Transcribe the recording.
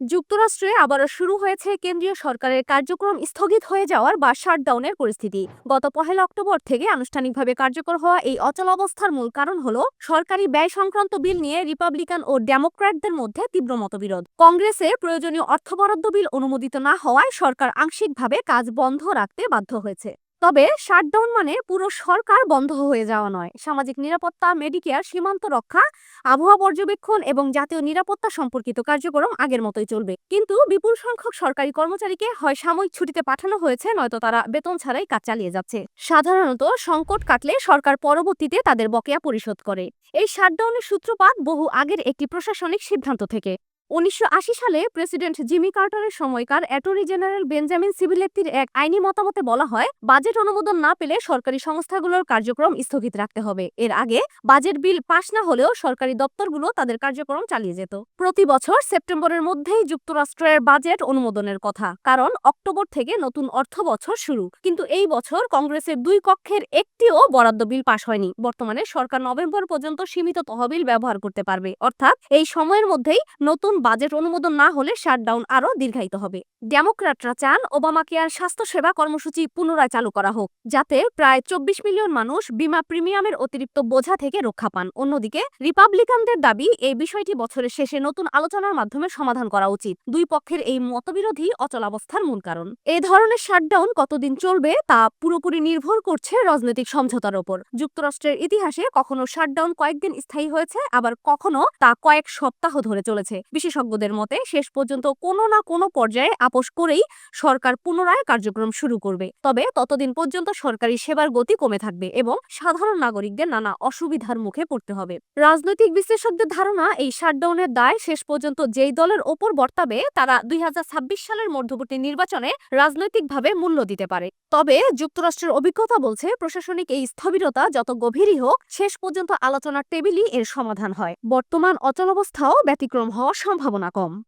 যুক্তরাষ্ট্রে আবারও শুরু হয়েছে কেন্দ্রীয় সরকারের কার্যক্রম স্থগিত হয়ে যাওয়ার বা শাটডাউনের পরিস্থিতি। গত পহেলা অক্টোবর থেকে আনুষ্ঠানিকভাবে কার্যকর হওয়া এই অচল অবস্থার মূল কারণ হল সরকারি ব্যয় সংক্রান্ত বিল নিয়ে রিপাবলিকান ও ডেমোক্র্যাটদের মধ্যে তীব্র মতবিরোধ। কংগ্রেসে প্রয়োজনীয় অর্থ বরাদ্দ বিল অনুমোদিত না হওয়ায় সরকার আংশিকভাবে কাজ বন্ধ রাখতে বাধ্য হয়েছে। তবে শাটডাউন মানে পুরো সরকার বন্ধ হয়ে যাওয়া নয়। সামাজিক নিরাপত্তা মেডিকেয়ার সীমান্ত রক্ষা, আবহাওয়া পর্যবেক্ষণ এবং জাতীয় নিরাপত্তা সম্পর্কিত কার্যক্রম আগের মতোই চলবে। কিন্তু বিপুল সংখ্যক সরকারি কর্মচারীকে হয় সাময়িক ছুটিতে পাঠানো হয়েছে, নয়তো তারা বেতন ছাড়াই কাজ চালিয়ে যাচ্ছে। সাধারণত সংকট কাটলে সরকার পরবর্তীতে তাদের বকেয়া পরিশোধ করে। এই শাটডাউনের সূত্রপাত বহু আগের একটি প্রশাসনিক সিদ্ধান্ত থেকে। উনিশশো আশি সালে প্রেসিডেন্ট জিমি কার্টারের সময়কার অ্যাটর্নি জেনারেল বেঞ্জামিন সিভিলেত্তির এক আইনি মতামতে বলা হয়, বাজেট অনুমোদন না পেলে সরকারি সংস্থাগুলোর কার্যক্রম স্থগিত রাখতে হবে। এর আগে বাজেট বিল পাশ না হলেও সরকারি দপ্তরগুলো তাদের কার্যক্রম চালিয়ে যেত। প্রতি বছর সেপ্টেম্বরের মধ্যেই যুক্তরাষ্ট্রের বাজেট অনুমোদনের কথা, কারণ অক্টোবর থেকে নতুন অর্থ বছর শুরু। কিন্তু এই বছর কংগ্রেসের দুই কক্ষের একটিও বরাদ্দ বিল পাশ হয়নি। বর্তমানে সরকার নভেম্বর পর্যন্ত সীমিত তহবিল ব্যবহার করতে পারবে। অর্থাৎ এই সময়ের মধ্যেই নতুন বাজেট অনুমোদন না হলে শাটডাউন আরও দীর্ঘায়িত হবে। ডেমোক্র্যাটরা চান ওবামা কেয়ার স্বাস্থ্যসেবা কর্মসূচি পুনরায় চালু করা হোক, যাতে প্রায় চব্বিশ মিলিয়ন মানুষ বিমা প্রিমিয়ামের অতিরিক্ত বোঝা থেকে রক্ষা পান। অন্যদিকে, রিপাবলিকানদের দাবি, এই বিষয়টি বছরের শেষে নতুন আলোচনার মাধ্যমে সমাধান করা উচিত। দুই পক্ষের এই মতবিরোধী অচলাবস্থার মূল কারণ। এই ধরনের শাটডাউন কতদিন চলবে তা পুরোপুরি নির্ভর করছে রাজনৈতিক সমঝোতার ওপর। যুক্তরাষ্ট্রের ইতিহাসে কখনো শাটডাউন কয়েকদিন স্থায়ী হয়েছে, আবার কখনো তা কয়েক সপ্তাহ ধরে চলেছে। বিশেষজ্ঞদের মতে শেষ পর্যন্ত কোনো না কোনো পর্যায়ে আপোষ করেই সরকার পুনরায় কার্যক্রম শুরু করবে। তবে ততদিন পর্যন্ত সরকারি সেবার গতি কমে থাকবে এবং সাধারণ নাগরিকদের নানা অসুবিধার মুখে পড়তে হবে। রাজনৈতিক বিশ্লেষকদের ধারণা, এই শাটডাউনের দায় শেষ পর্যন্ত যেই দলের ওপর বর্তাবে, তারা দুই হাজার ছাব্বিশ সালের মধ্যবর্তী নির্বাচনে রাজনৈতিকভাবে মূল্য দিতে পারে। তবে যুক্তরাষ্ট্রের অভিজ্ঞতা বলছে, প্রশাসনিক এই স্থবিরতা যত গভীরই হোক, শেষ পর্যন্ত আলোচনার টেবিলই এর সমাধান হয়। বর্তমান অচলাবস্থাও ব্যতিক্রম হওয়ার সম্ভাবনা কম।